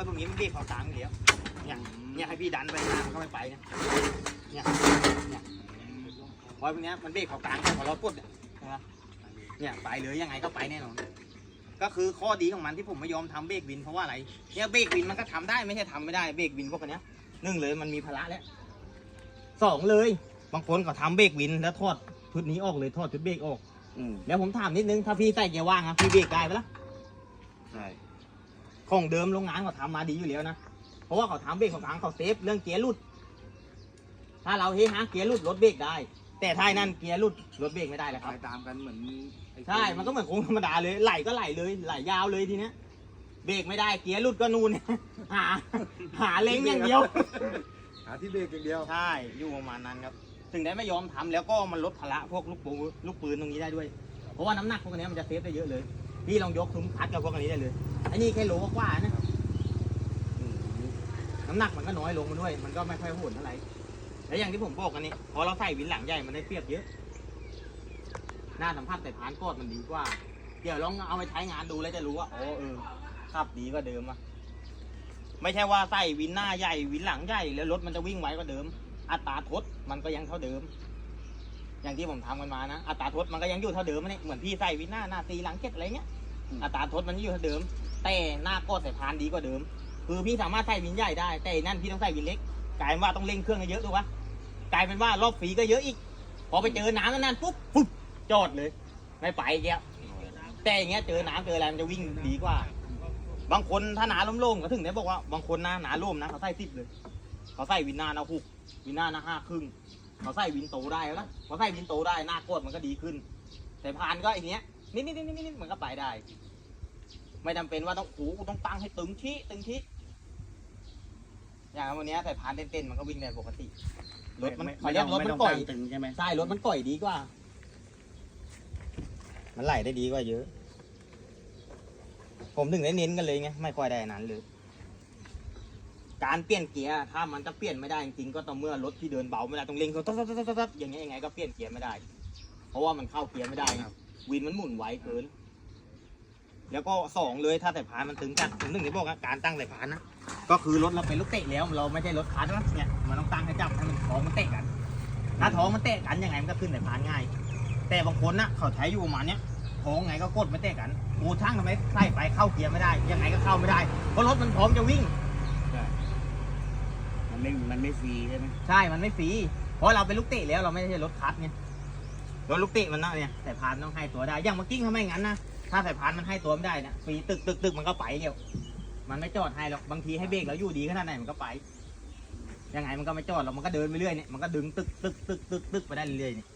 ไอ้พวกนี้มันเบรกเขากลางอย่างเดียวเนี่ยเนี่ยให้พี่ดันไปหน้ามันก็ไม่ไปเนี่ยเนี่ยเนี่ยเพราะไอ้พวกเนี้ยมันเบรกเขากลางพอเราปลดเนี่ยนะเนี่ยไปเลยยังไงก็ไปแน่นอนก็คือข้อดีของมันที่ผมไม่ยอมทำเบรกวินเพราะว่าอะไรเนี่ยเบรกวินมันก็ทำได้ไม่ใช่ทำไม่ได้เบรกวินพวกอันเนี้ยหนึ่งเลยมันมีภาระแล้วสองเลย บางคนเขาทำเบรกวินแล้วทอดชุดนี้ออกเลยทอดชุดเบรกออกอืมแล้วผมถามนิดนึงถ้าพี่ใส่เกียร์ว่างอะพี่เบรกได้ปะล่ะใช่ ของเดิมโรงงานเขาทำมาดีอยู่แล้วนะ เพราะว่าเขาทำเบรกของทางเขาเซฟเรื่องเกียร์หลุด ถ้าเราเฮ้ฮะเกียร์หลุดรถเบรกได้ แต่ถ้าไอ้นั่นเกียร์หลุดรถเบรกไม่ได้แล้วคไปรับตามกันเหมือนไอ้ใช่ มันก็เหมือนโค้งธรรมดาเลย ไหลก็ไหลเลย ไหลยาวเลยทีเนี้ย เบรกไม่ได้ เกียร์หลุดก็นูน หา หาเล้งอย่างเดียว หาที่เบรกอย่างเดียว ใช่ อยู่ประมาณนั้นครับ ถึงได้ไม่ยอมทำแล้วก็มันลดภาระพวกลูกปูลูกปืนตรงนี้ได้ด้วย เพราะว่าน้ำหนักพวกนี้มันจะเซฟได้เยอะเลย พี่ลองยกซุ้มคัดกับพวกอันนี้ได้เลย อันนี้แค่โลกว่าๆนะน้ำหนักมันก็น้อยลงมาด้วย มันก็ไม่ค่อยโหดเท่าไหร่แล้วอย่างที่ผมบอกกันนี่พอเราใส่วินหลังใหญ่มันได้เปรียบเยอะ หน้าสัมผัสแต่พานกอดมันดีกว่า เดี๋ยวลองเอาไปใช้งานดูแล้วจะรู้ว่าอ๋อเออขับดีกว่าเดิมอะไม่ใช่ว่าใส่วินหน้าใหญ่วินหลังใหญ่แล้วรถมันจะวิ่งไวกว่าเดิม อัตราทดมันก็ยังเท่าเดิม อย่างที่ผมทำกันมานะอัตราทดมันก็ยังอยู่เท่าเดิมนี่เหมือนพี่ใส่วินหน้าหน้าตีหลังเจ็ดอะไรเงี้ยอัตราทดมันอยู่เท่าเดิม แต่หน้ากอดใส่พานดีกว่าเดิม คือพี่สามารถใส่วินใหญ่ได้ แต่นั่นพี่ต้องใส่วินเล็ก กลายเป็นว่าต้องเร่งเครื่องเยอะถูกปะกลายเป็นว่ารอบฟรีก็เยอะอีก พอไปเจอน้ำนั่นปุ๊บปุ๊บจอดเลย ไม่ไปอีกแล้วแต่อย่างเงี้ยเจอน้ำเจออะไรมันจะวิ่งดีกว่า บางคนถ้าหนาโล่งก็ถึงได้บอกว่าบางคนน้าหนาล่มนะเขาใส่สิบเลย เขาใส่วินหน้าหนาหกวินหน้าหนาห้าครึ่งเขาใส่วินโตได้แล้วนะเขาใส่วินโตได้หน้ากดมันก็ดีขึ้น แต่พานก็อย่างเงี้ยนิดนิดนิดนิดนิดมันก็ไปได้ ไม่จำเป็นว่าต้องโอ้โหกูต้องตั้งให้ตึงชี้ตึงชี้อย่างวันเนี้ยใส่พานเต้นๆมันก็วิ่งได้ปกติรถมันเขาเรียกรถมันก่อยตึงใช่ไหมใช่รถมันก่อยดีกว่า มันไหลได้ดีกว่าเยอะ ผมถึงได้เน้นกันเลยไงไม่ค่อยได้อันนั้นเลยการเปลี่ยนเกียร์ถ้ามันจะเปลี่ยนไม่ได้จริงๆก็ต่อเมื่อรถที่เดินเบาไม่ได้ต้องเร่งตัดตัดตัดตัดอย่างเงี้ยยังไงก็เปลี่ยนเกียร์ไม่ได้ เพราะว่ามันเข้าเกียร์ไม่ได้ไงวินมันหมุนไวเกิน แล้วก็สองเลยถ้าสายพานมันตึงจัดผมถึงได้บอกว่าการตั้งสายพานนะก็คือรถเราเป็นรถเตะแล้วเราไม่ใช่รถคันนะเนี่ยมันต้องตั้งให้จับให้มันท้องมันเตะกัน ถ้าท้องมันเตะกันยังไงมันก็ขึ้นสายพานง่าย แต่บางคนนะเขาใช้อยู่ประมาณเนี้ยท้องไงก็กดไม่เตะกันโอ้ช่างทำไมใส่ไปเข้าเกียร์ไม่ได้ยังไงก็เข้าไม่ได้เพราะรถมันพร้อมจะวิ่งมันไม่มันไม่ฟรีใช่ไหมใช่ มันไม่ฟรี เพราะเราเป็นลูกเตะแล้วเราไม่ใช่รถคัดไงรถลูกเตะมันนะเนี่ยสายพานต้องให้ตัวได้ อย่างเมื่อกี้ทำไมงั้นนะ ถ้าสายพานมันให้ตัวไม่ได้นะฟรีตึกตึกตึกมันก็ไปเดียวมันไม่จอดให้หรอกบางทีให้เบรกแล้วอยู่ดีขนาดไหนมันก็ไปยังไงมันก็ไม่จอดหรอกมันก็เดินไปเรื่อยเนี่ยมันก็ดึงตึกตึกตึกตึกตึกไปได้เรื่อยๆเนี่ย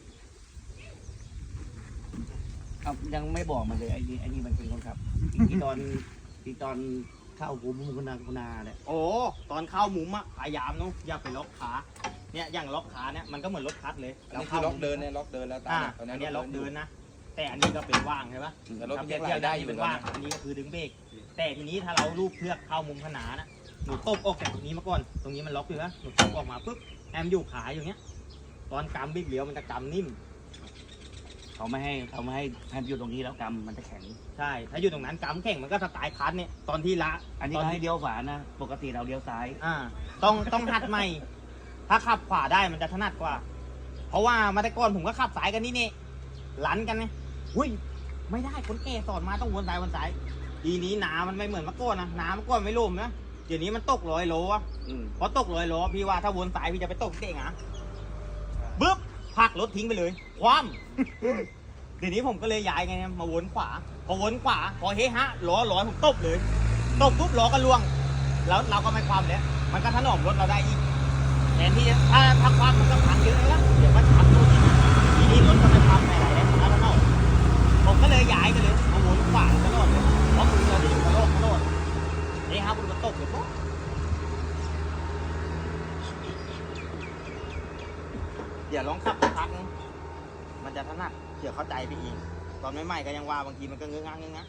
เอายังไม่บอกมันเลยไอ้นี่ไอ้นี่มันเป็นคนขับที่ตอนที่ตอนเข้ากูมุกนาคุณาเนี่ยโอ้ตอนเข้ามุมอะพยายามเนาะอย่าไปล็อกขาเนี่ยอย่างล็อกขาเนี่ยมันก็เหมือนรถคัดเลยอันนี้คือล็อกเดินเนี่ยล็อกเดินแล้วตาอ่ามตอนอันนี้เนี้ยล็อกเดินนะ แต่อันนี้ก็เป็นว่างใช่ปะแต่รถถ้ามันเทียัยงบไหลเทียบได้ได้อยู่เป็นตอนว่างนี้อันนี้ก็คือดึงเบรกแต่ทีนี้ถ้าเราลูบเพือกเข้ามุมขนานะหนูตบออกจากตรงนี้มาก่อน ตรงนี้มันล็อกอยู่นะหนูตบออกมาปุ๊บแอมอยู่ขาอย่างเงี้ย ตอนกำบิ๊กเลี้ยวมันจะกำนิ่ม เขาไม่ให้เขาไม่ให้ให้อยู่ตรงนี้แล้วกำมันจะแข็ง ใช่ ถ้าอยู่ตรงนั้นกำแข่งมันก็สไตล์คัสเนี่ยตอนที่ละ อันนี้ตอนก็ที่ให้เลี้ยวขวานะ ปกติเราเลี้ยวซ้าย อ่า ต้องต้องหัดใหม่ ถ้าขับขวาได้มันจะถนัดกว่า เพราะว่ามาแต่ก่อนผมก็ขับสายกันนี่นี่ลันกันเนี่ย อุ้ยไม่ได้คนแก่สอนมาต้องวนซ้ายวนซ้ายทีนี้น้ำมันไม่เหมือนเมื่อก่อนนะน้ำเมื่อก่อนไม่ล่มนะเดี๋ยวนี้มันตกร้อยโลอะอืม พอตกร้อยโลพี่ว่าถ้าวนซ้ายพี่จะไปตกเตะงะบึ๊บพักรถทิ้งไปเลย คว่ำเดี๋ยวนี้ผมก็เลยย้ายไงเนี่ยมาวนขวา พอวนขวา พอเฮฮะล้อล้อผมตบเลยตบปุ๊บล้อก็ล่วง แล้วเราก็ไม่ความแล้วมันก็ถนอมรถเราได้อีกแทนที่จะถ้าถ้าความมันก็พังเยอะเลยละเดี๋ยวมันพังตัวนี้ทีนี้รถก็ไม่พังไม่อะไรแล้วแล้วถนอมผมก็เลยย้ายกันเลยมาวนขวาตลอดเลยเพราะคุณเราจะอยู่กับโลกตลอดนี่ครับคุณก็ตกเลยปุ๊บ เดี๋ยวลองขับสักพักมันจะถนัดเดี๋ยวเข้าใจไปเองตอนใหม่ๆก็ยังว่าบางทีมันก็เงื้องเงื้อง